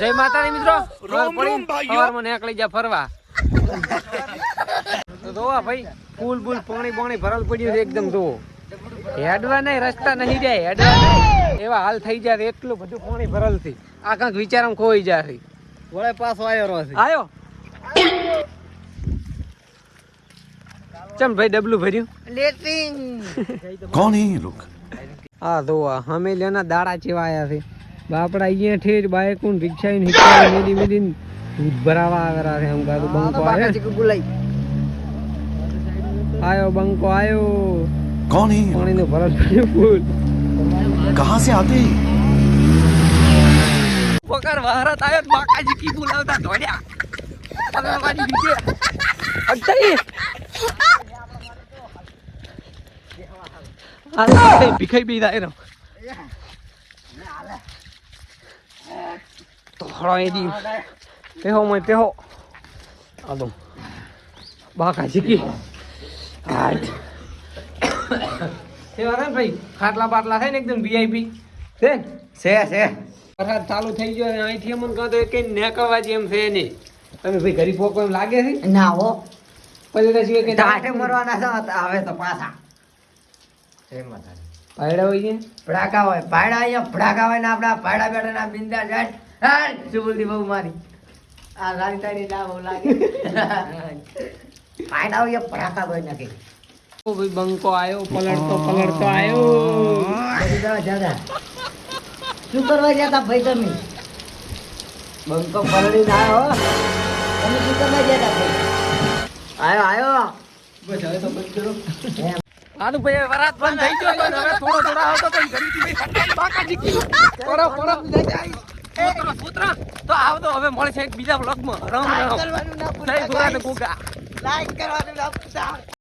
જય માતાની મિત્રો. સવારમાં નીકળી ગયા ફરવા. તો જોવા ભાઈ ફૂલ બુલ પાણી પાણી ભરલ પડ્યું છે એકદમ જોવો હેડવા નહીં રસ્તા નહીં જાય હેડવા નહીં. એવા હાલ થઈ જાય એટલું બધું પાણી ભરલથી આ કાંક વિચારમાં ખોઈ જાય વળે પાછો આવ્યો રહો આવ્યો ચમ ભાઈ ડબલું ભર્યું? લેટ્રિન. કોણ હે લોક આ દોવા હમેલિયાના દાડા જેવા આયા છે. આપણે અહીંયા ઠેર બાઈક ને રિક્ષા ને હિકા મેલી મેલી દૂધ ભરાવા આવરા રે હમ ગાડું બંકો આયો આયો બંકો આયો કોણ હે પાણી નો ભરત ફૂલ. કહા સે આતે? પકર ભારત આયો બાકાજી કી બોલાવતા દોડ્યા. પગલવાની નીચે અટઈ આ ભીખાઈ બેદા એનો. હાલે બી જાય રો તોડો એડી પેહો મોય પેહો આદો બાકાજી કી હાટ સેવા રે ભાઈ ખાટલા બાટલા થાય ને એકદમ વીઆઈપી છે? છે છે. વરસાદ ચાલુ થઈ ગયો અને અહીંથી અમને કહો તો કઈ નીકળવા જેમ છે નહીં. તમે ભાઈ ઘરી પોકો એમ લાગે છે? ના હો. પછી તો શું કે ટાઢે મરવાના છો આવે તો પાછા. જય માતાજી પાયડા હોય છે ભડાકા હોય. પાયડા અહીંયા ભડાકા હોય ને આપડા પાયડા બેઠા ના બિંદા જાય. હા ચુબુલથી બહુ મારી? આ લારી તારી ના બહુ લાગે. પાયડા હોય ભડાકા હોય નાખે. ઓ ભાઈ બંકો આયો પલળતો પલળતો આયો. બધી દવા જાદા શું કરવા જતા ભાઈ તમે? બંકો પલળી ના હો. તમે શું કરવા જતા ભાઈ? આયો આયો. બસ હવે તો બંધ કરો. આનું ભાઈ વરાત બંધ થઈ ગયો પણ હવે થોડો થોડો આવતો તો ઘરેથી ભાઈ ફટાઈ બાકાજી કી પોરો જાય પુત્ર પુત્ર તો આવતો હવે મળે છે એક બીજા બ્લોગમાં રામ રામ. કરવાનું ના ભૂલતા લાઈક કરવાનું ના ભૂલતા.